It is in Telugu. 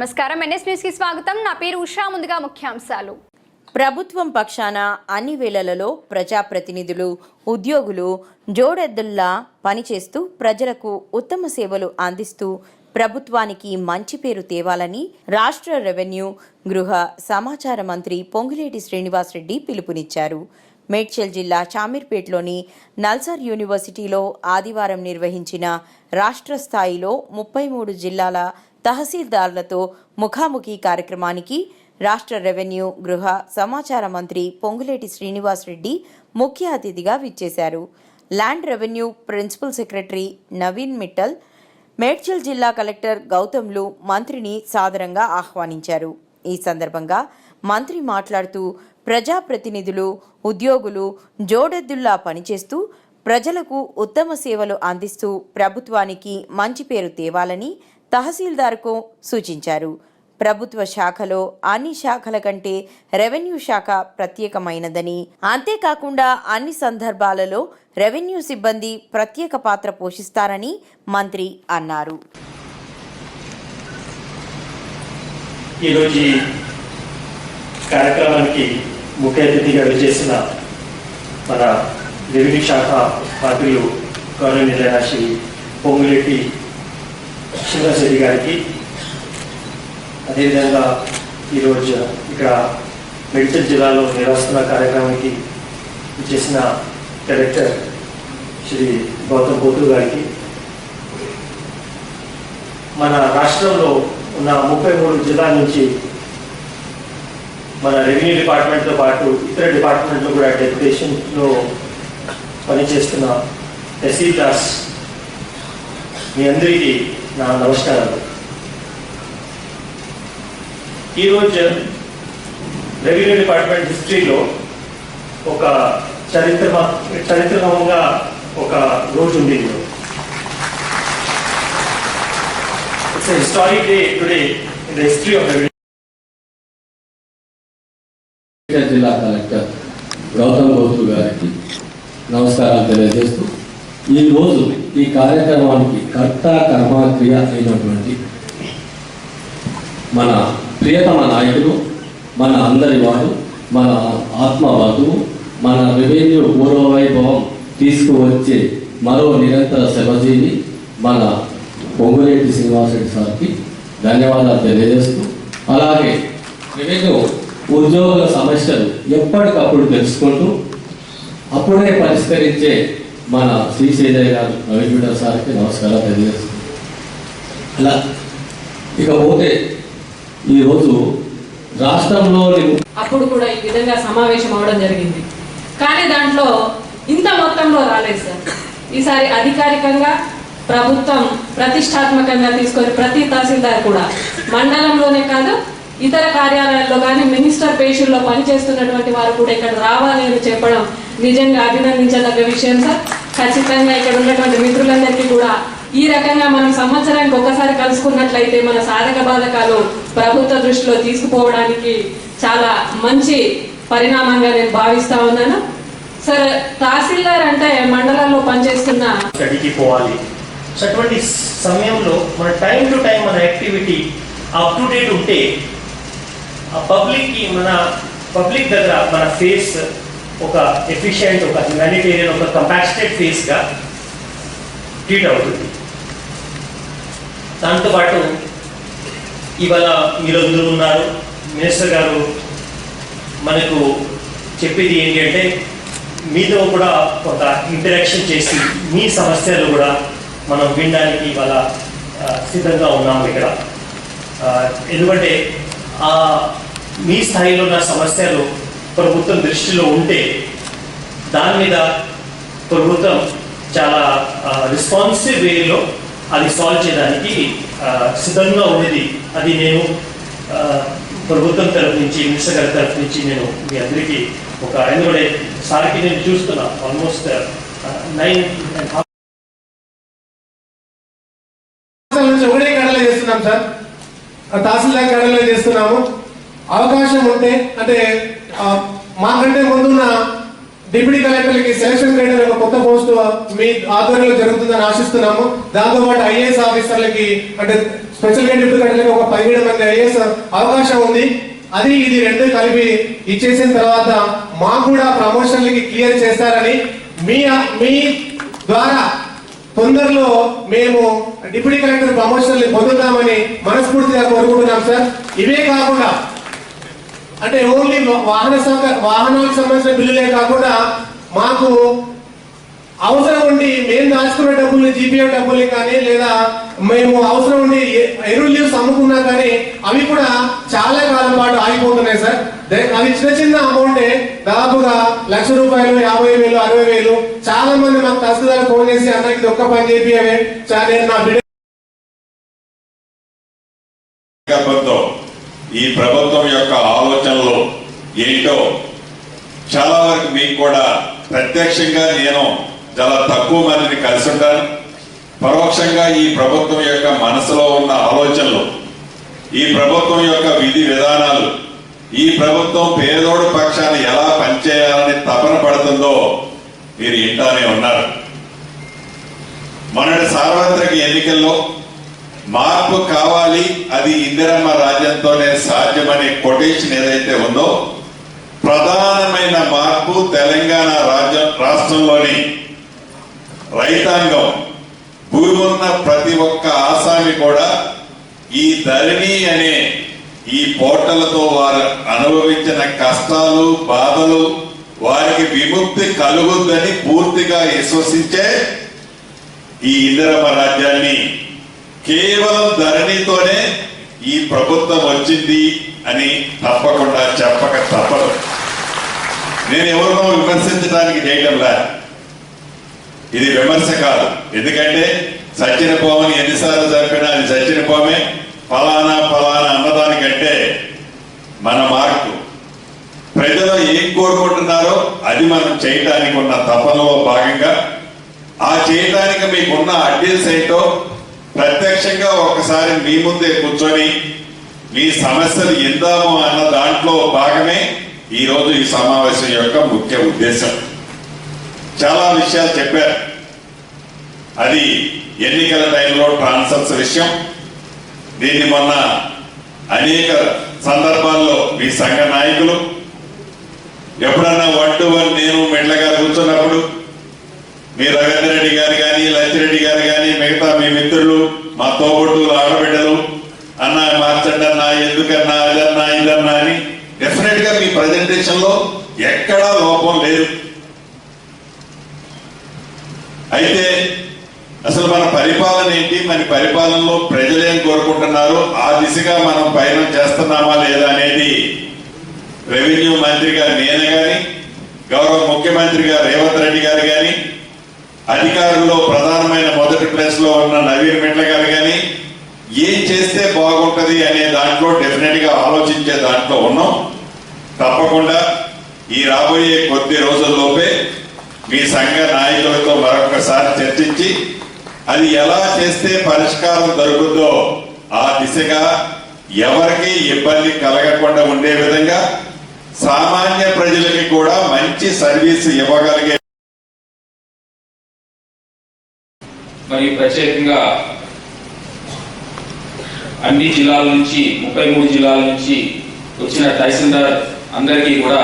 నమస్కారం. ఎన్ఎస్ న్యూస్కి స్వాగతం. నా పేరు ఉషా. ముందుగా ముఖ్యాంశాలు. ప్రభుత్వం పక్షాన అన్ని వేళలలో ప్రజాప్రతినిధులు ఉద్యోగులు జోడెద్దుల్లా పనిచేస్తూ ప్రజలకు ఉత్తమ సేవలు అందిస్తూ ప్రభుత్వానికి మంచి పేరు తేవాలని రాష్ట్ర రెవెన్యూ గృహ సమాచార మంత్రి పొంగులేటి శ్రీనివాసరెడ్డి పిలుపునిచ్చారు. మేడ్చల్ జిల్లా చామీర్పేట్లోని నల్సార్ యూనివర్సిటీలో ఆదివారం నిర్వహించిన రాష్ట్ర స్థాయిలో ముప్పై మూడు జిల్లాల తహసీల్దార్లతో ముఖాముఖి కార్యక్రమానికి రాష్ట్ర రెవెన్యూ గృహ సమాచార మంత్రి పొంగులేటి శ్రీనివాసరెడ్డి ముఖ్య అతిథిగా విచ్చేశారు. Land revenue principal secretary Naveen Mittal Medchal జిల్లా కలెక్టర్ గౌతమ్లు మంత్రిని సాదరంగా ఆహ్వానించారు. ఈ సందర్భంగా మంత్రి మాట్లాడుతూ ప్రజాప్రతినిధులు ఉద్యోగులు జోడెద్దుల్లా పనిచేస్తూ ప్రజలకు ఉత్తమ సేవలు అందిస్తూ ప్రభుత్వానికి మంచి పేరు తేవాలని తహసీల్దార్కు సూచించారు. ప్రభుత్వ శాఖలో అన్ని శాఖల కంటే రెవెన్యూ శాఖ ప్రత్యేకమైనదని. అంతేకాకుండా అన్ని సందర్భాలలో రెవెన్యూ సిబ్బంది ప్రత్యేక పాత్ర పోషిస్తారని మంత్రి అన్నారు. ఈరోజు కార్యక్రమానికి ముఖ్య అతిథిగా విచ్చేసిన మన రెవెన్యూ శాఖ మంత్రులు గౌరవనీయులైన శ్రీ పొంగులేటి గారికి. అదేవిధంగా ఈరోజు ఇక్కడ మెడికల్ జిల్లాలో నిర్వహిస్తున్న కార్యక్రమానికి చేసిన డైరెక్టర్ శ్రీ గౌతమ్ పోతు గారికి. మన రాష్ట్రంలో ఉన్న ముప్పై మూడు జిల్లాల నుంచి మన రెవెన్యూ డిపార్ట్మెంట్తో పాటు ఇతర డిపార్ట్మెంట్లో కూడా డెప్యుటేషన్లో పనిచేస్తున్న తహసీల్దార్స్ మీ అందరికీ నా నమస్కారాలు ఈరోజు రెవెన్యూ డిపార్ట్మెంట్ హిస్టరీలో ఒక చరిత్ర చరిత్రమంగా ఒక రోజు ఉంది it's historic day today in the history of revenue. జిల్లా కలెక్టర్ గౌతమ్ గౌతు గారికి నమస్కారం తెలియజేస్తూ ఈ రోజు ఈ కార్యక్రమానికి కర్త కర్మక్రియ అయినటువంటి మన ప్రియతమ నాయకుడు మన అందరి వాడు మన ఆత్మవాదు మన రెవెన్యూ పూర్వవైభవం తీసుకువచ్చే మరో నిరంతర శ్రమజీవి మన పొంగులేటి శ్రీనివాసరెడ్డి సార్కి ధన్యవాదాలు తెలియజేస్తూ అలాగే రెవెన్యూ ఉద్యోగుల సమస్యలు ఎప్పటికప్పుడు తెలుసుకుంటూ అప్పుడే పరిష్కరించే మన శ్రీశైలయ్య గారు రవిజుడ సార్కి నమస్కారం తెలియజేస్తున్నాను అలా ఇకపోతే ఈరోజు రాష్ట్రంలో అప్పుడు కూడా ఈ విధంగా సమావేశం అవడం జరిగింది. కానీ దాంట్లో ఇంత మొత్తంలో రాలేదు సార్. ఈసారి అధికారికంగా ప్రభుత్వం ప్రతిష్టాత్మకంగా తీసుకొని ప్రతి తహసీల్దార్ కూడా మండలంలోనే కాదు ఇతర కార్యాలయాల్లో కానీ మినిస్టర్ పేషుల్లో పనిచేస్తున్నటువంటి వారు కూడా ఇక్కడ రావాలి అని చెప్పడం నిజంగా అభినందించదగ్గ విషయం సార్. ఖచ్చితంగా ఇక్కడ ఉన్నటువంటి మిత్రులందరికీ కూడా ఈ రకంగా మనం సంవత్సరానికి ఒకసారి కలుసుకున్నట్లయితే మన సాధక బాధకాలు ప్రభుత్వ దృష్టిలో తీసుకుపోవడానికి చాలా మంచి పరిణామంగా నేను భావిస్తా ఉన్నాను. సార్ తహసీల్దార్ అంటే మండలాల్లో పనిచేస్తున్న? స్టడీకి పోవాలి. సో అటువంటి సమయంలో మన టైం టు టైం మన యాక్టివిటీ అప్ టు డేట్ ఉంటే ఆ పబ్లిక్కి మన పబ్లిక్ దగ్గర మన ఫేస్ ఒక ఎఫిషియంట్ ఒక హ్యుమానిటేరియన్ ఒక కంపాసిటెడ్ ఫేస్గా ట్రీట్ అవుతుంది. దాంతోపాటు ఇవాళ మీరందరూ ఉన్నారు. మినిస్టర్ గారు మనకు చెప్పేది ఏంటి అంటే మీతో కూడా కొంత ఇంటరాక్షన్ చేసి మీ సమస్యలు కూడా మనం వినడానికి ఇవాళ సిద్ధంగా ఉన్నాము ఇక్కడ. ఎందుకంటే ఆ మీ స్థాయిలో ఉన్న సమస్యలు ప్రభుత్వం దృష్టిలో ఉంటే దాని మీద ప్రభుత్వం చాలా రెస్పాన్సివ్ వేలో అది సాల్వ్ చేయడానికి సిద్ధంగా ఉన్నది. అది నేను ఆ, ప్రభుత్వం తరఫు నుంచి మినిస్టర్ గారి తరఫు నుంచి నేను మీ అందరికీ ఒక ఎందుకంటే సార్కి నేను చూస్తున్నా. ఆల్మోస్ట్ నైన్ ఒకటే కడలో చేస్తున్నాం సార్. తహసీల్దార్ కడలో చేస్తున్నాము. అవకాశం ఉంటే అంటే మాకంటే ముందున్న డిప్యూటీ కలెక్టర్లకి సెలక్షన్ క్రైటీరియా ఒక కొత్త పోస్ట్ మీ ఆధ్వర్యంలో జరుగుతుందని ఆశిస్తున్నాము. దాంతో పాటు ఐఏఎస్ ఆఫీసర్లకి అంటే స్పెషల్గా డిప్యూటీ కలెక్టర్లకి ఒక పదిహేడు మంది ఐఏఎస్ అవకాశం ఉంది. అది ఇది రెండు కలిపి ఇచ్చేసిన తర్వాత మాకు కూడా ప్రమోషన్లకి క్లియర్ చేస్తారని మీ మీ ద్వారా తొందరలో మేము డిప్యూటీ కలెక్టర్ ప్రమోషన్లు పొందుతామని మనస్ఫూర్తిగా కోరుకుంటున్నాం సార్. ఇవే కాకుండా అంటే ఓన్లీ వాహన సౌక- వాహనాలకు సంబంధించిన బిల్లులే కాకుండా మాకు అవసరం ఉండి మేము దాచుకున్న డబ్బుల్ని జీపీఎఫ్ డబ్బుల్ని కానీ లేదా మేము అవసరం ఉండి ఎరువులు లీవ్స్ అమ్ముకున్నా కానీ అవి కూడా చాలా కాలం పాటు ఆగిపోతున్నాయి సార్. అవి చిన్న చిన్న అమౌంటే దాదాపుగా లక్ష రూపాయలు యాభై వేలు అరవై వేలు. చాలా మంది మాకు తహసీల్దార్ ఫోన్ చేసి అన్నకి ఒక్క పని చేపియవే నేను నా బిడ్డ ఈ ప్రభుత్వం యొక్క ఆలోచనలు ఏంటో చాలా వరకు మీకు కూడా ప్రత్యక్షంగా నేను చాలా తక్కువ మందిని కలిసి ఉంటాను. పరోక్షంగా ఈ ప్రభుత్వం యొక్క మనసులో ఉన్న ఆలోచనలు ఈ ప్రభుత్వం యొక్క విధి విధానాలు ఈ ప్రభుత్వం పేదోడు పక్షాన్ని ఎలా పనిచేయాలని తపన పడుతుందో మీరు ఇంటానే ఉన్నారు. మొన్నటి సార్వత్రిక ఎన్నికల్లో మార్పు కావాలి అది ఇందిరమ్మ రాజ్యంతోనే సాధ్యమనే కొటేషన్ ఏదైతే ఉందో ప్రధానమైన మార్పు తెలంగాణ రాజ్యం రాష్ట్రంలోని రైతాంగం. భూమి ఉన్న ప్రతి ఒక్క ఆసామి కూడా ఈ ధరణి అనే ఈ పోర్టలతో వారు అనుభవించిన కష్టాలు బాధలు వారికి విముక్తి కలుగుద్దని పూర్తిగా విశ్వసించే ఈ ఇందిరమ్మ రాజ్యాన్ని కేవలం ధరణితోనే ఈ ప్రభుత్వం వచ్చింది అని తప్పకుండా చెప్పక తప్పదు. నేను ఎవరినో విమర్శించడానికి చేయటంలా ఇది విమర్శ కాదు. ఎందుకంటే సచిన పోమని ఎన్నిసార్లు చంపినా అది సచిన పోమే ఫలానా ఫలానా అన్నదానికంటే మన మార్పు. ప్రజలు ఏం కోరుకుంటున్నారో అది మనం చేయటానికి ఉన్న తపనలో భాగంగా ఆ చేయటానికి మీకున్న అడ్డీస్ ఏంటో ప్రత్యక్షంగా ఒకసారి మీ ముందే కూర్చొని మీ సమస్యలు ఎందాము అన్న దాంట్లో భాగమే ఈరోజు ఈ సమావేశం యొక్క ముఖ్య ఉద్దేశం. చాలా విషయాలు చెప్పారు. అది ఎన్నికల టైంలో ట్రాన్స్ఫర్స్ విషయం. దీన్ని మొన్న అనేక సందర్భాల్లో మీ సంఘ నాయకులు ఎప్పుడన్నా వన్ టు వన్ నేను మెట్లగా కూర్చున్నప్పుడు మీ రవీంద్ర రెడ్డి గారు కానీ లచ్చిరెడ్డి గారు కానీ మిగతా మీ మిత్రులు మా తోబుట్టులు ఆడబిడ్డలు అన్న మార్చండి అన్న ఎందుకన్నా ఇదన్నా ఇదన్నా అని డెఫినెట్గా మీ ప్రజెంటేషన్లో ఎక్కడా లోపం లేదు. అయితే అసలు మన పరిపాలన ఏంటి? మన పరిపాలనలో ప్రజలు ఏం కోరుకుంటున్నారు? ఆ దిశగా మనం పయనం చేస్తున్నామా లేదా అనేది రెవెన్యూ మంత్రిగా నేను కానీ గౌరవ ముఖ్యమంత్రిగా రేవంత్ రెడ్డి గారు కానీ అధికారుల్లో ప్రధానమైన మొదటి ప్లేస్లో ఉన్న నవీన్ మిట్ల గారు కానీ ఏం చేస్తే బాగుంటుంది అనే దాంట్లో డెఫినెట్గా ఆలోచించే దాంట్లో ఉన్నాం. తప్పకుండా ఈ రాబోయే కొద్ది రోజుల్లోపే మీ సంఘ నాయకులతో మరొకసారి చర్చించి అది ఎలా చేస్తే పరిష్కారం దొరుకుతుందో ఆ దిశగా ఎవరికి ఇబ్బంది కలగకుండా ఉండే విధంగా సామాన్య ప్రజలకి కూడా మంచి సర్వీస్ ఇవ్వగలిగే మరియు ప్రత్యేకంగా అన్ని జిల్లాల నుంచి ముప్పై మూడు జిల్లాల నుంచి వచ్చిన తహసీల్దార్ అందరికీ కూడా